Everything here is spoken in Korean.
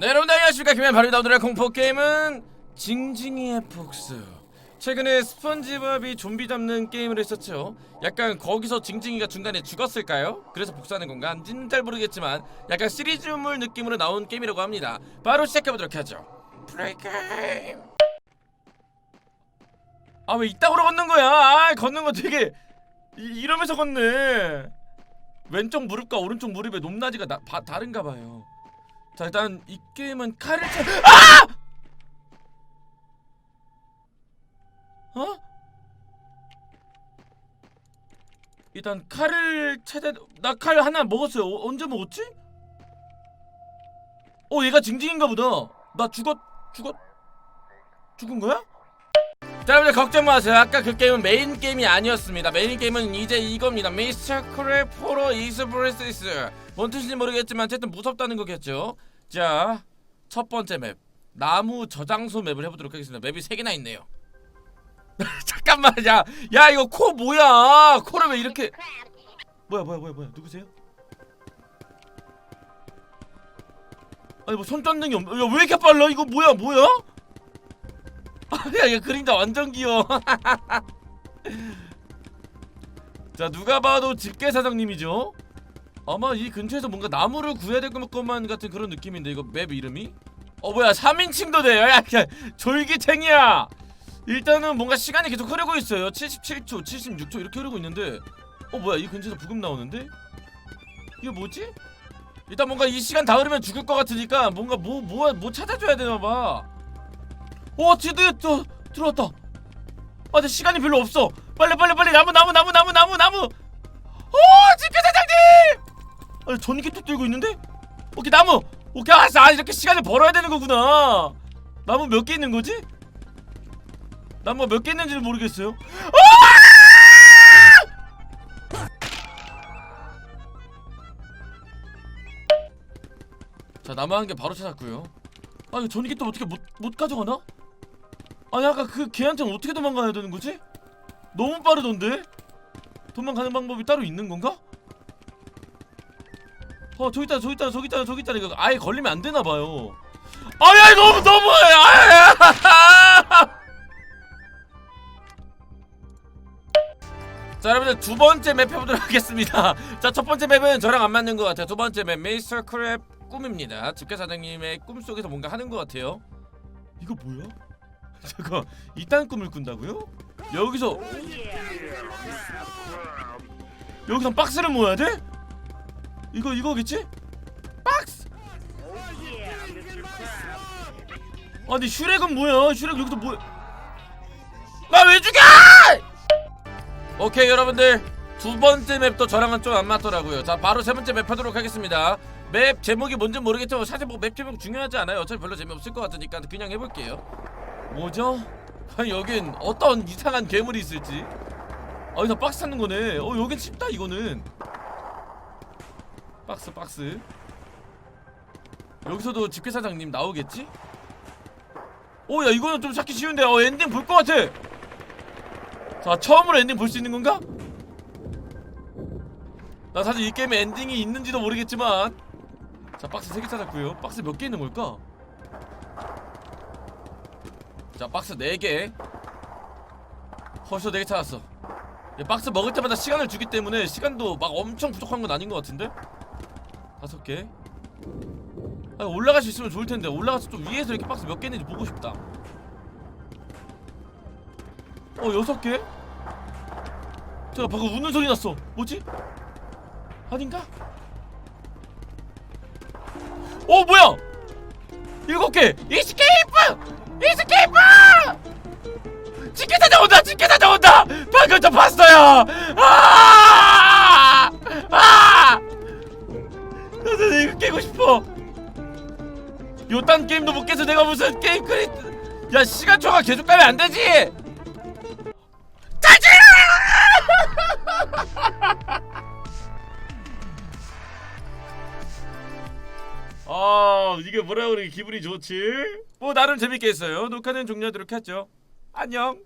네 여러분 안녕하십니까? 김현발입니다 오늘의 공포게임은 징징이의 폭스. 최근에 스펀지밥이 좀비 잡는 게임을 했었죠. 약간 거기서 징징이가 중간에 죽었을까요? 그래서 복수하는 건가? 는잘 모르겠지만 약간 시리즈물 느낌으로 나온 게임이라고 합니다. 바로 시작해보도록 하죠. 플레이 게임 아 왜 이따구로 걷는 거야? 아 걷는 거 되게 이, 이러면서 걷네. 왼쪽 무릎과 오른쪽 무릎의 높낮이가 나, 바, 다른가 봐요 자 일단 이 게임은 칼을 차 아! 어? 일단 칼을 찾아 나 칼 하나 먹었어요 어, 언제 먹었지? 어 얘가 징징인가 보다 나 죽었 죽었 죽은 거야? 자 여러분들 걱정 마세요. 아까 그 게임은 메인 게임이 아니었습니다. 메인 게임은 이제 이겁니다. 미스터 크랩 포로 이스브레스이스. 뭔 뜻인지 모르겠지만 어쨌든 무섭다는 거겠죠? 자 첫 번째 맵. 나무 저장소 맵을 해보도록 하겠습니다. 맵이 세 개나 있네요. 잠깐만 야, 야 이거 코 뭐야? 코를 왜 이렇게 뭐야 뭐야 뭐야 뭐야. 누구세요? 아니 뭐 손전등이 없.. 야왜 이렇게 빨라? 이거 뭐야 뭐야? 야 그림자 완전 귀여워. 자 누가 봐도 집게 사장님이죠? 아마 이 근처에서 뭔가 나무를 구해야 될 것만 같은 그런 느낌인데 이거 맵 이름이? 어 뭐야 3인칭도 돼요? 야, 야 졸기탱이야! 일단은 뭔가 시간이 계속 흐르고 있어요. 77초 76초 이렇게 흐르고 있는데 어 뭐야 이 근처에서 부금 나오는데? 이게 뭐지? 일단 뭔가 이 시간 다 흐르면 죽을 것 같으니까 뭔가 뭐 뭐 뭐 찾아줘야 되나봐 오 드디어 또 들어왔다. 아 근데 시간이 별로 없어. 빨리 빨리 빨리. 나무 나무 나무 나무 나무 나무. 오 집회 사장님! 아니 전기 또 들고 있는데? 오케이 나무. 오케이 알았어 아 이렇게 시간을 벌어야 되는 거구나. 나무 몇 개 있는 거지? 나무가 몇 개 있는지를 모르겠어요. 자 나무 한 개 바로 찾았고요. 아 이거 전기 또 어떻게 못, 못 가져가나? 아니 아까 그 걔한테는 어떻게 도망가야 되는 거지? 너무 빠르던데? 도망가는 방법이 따로 있는 건가? 어 저기 있다 저기 있다 저기 있다 저기 있다 이거 아예 걸리면 안 되나 봐요. 아야 너무 너무해. 아야. 자 여러분들 두 번째 맵 해보도록 하겠습니다. 자 첫 번째 맵은 저랑 안 맞는 것 같아요. 두 번째 맵 미스터 크랩 꿈입니다. 집게 사장님의 꿈 속에서 뭔가 하는 것 같아요. 이거 뭐야? 잠깐 이딴 꿈을 꾼다고요? 여기서 여기서 박스를 모아야 돼? 이거 이거겠지? 박스. 아니 슈렉은 뭐야? 슈렉 여기서 뭐야? 나 왜 죽여? 오케이 여러분들 두 번째 맵도 저랑은 좀 안 맞더라고요. 자 바로 세 번째 맵 하도록 하겠습니다. 맵 제목이 뭔지 모르겠지만 사실 뭐 맵 제목 중요하지 않아요. 어차피 별로 재미없을 것 같으니까 그냥 해볼게요. 뭐죠? 아니 여긴 어떤 이상한 괴물이 있을지. 아 여기서 박스 찾는 거네. 어 여긴 쉽다 이거는. 박스 박스. 여기서도 집회 사장님 나오겠지? 오야 이거는 좀 찾기 쉬운데 어 엔딩 볼 것 같아. 자 처음으로 엔딩 볼 수 있는 건가? 나 사실 이 게임에 엔딩이 있는지도 모르겠지만 자 박스 3개 찾았고요 박스 몇 개 있는 걸까? 자 박스 4개 벌써 4개 찾았어 야, 박스 먹을 때마다 시간을 주기 때문에 시간도 막 엄청 부족한 건 아닌 것 같은데? 다섯 개 아, 올라갈 수 있으면 좋을 텐데 올라가서 좀 위에서 이렇게 박스 몇 개 있는지 보고 싶다 어 여섯 개? 제가 방금 우는 소리 났어 뭐지? 아닌가? 어 뭐야? 일곱 개 이스케이프! 이스케이프! 치킨 찾아온다! 치킨 찾아온다! 방금 저 봤어요! 아! 아! 나도 이거 깨고 싶어! 요딴 게임도 못 깨서 내가 무슨 게임 크리... 야 시간초가 계속 가면 안 되지! 짜증! 아 이게 뭐라 그러기 기분이 좋지? 뭐 나름 재밌게 했어요. 녹화는 종료하도록 하죠. 안녕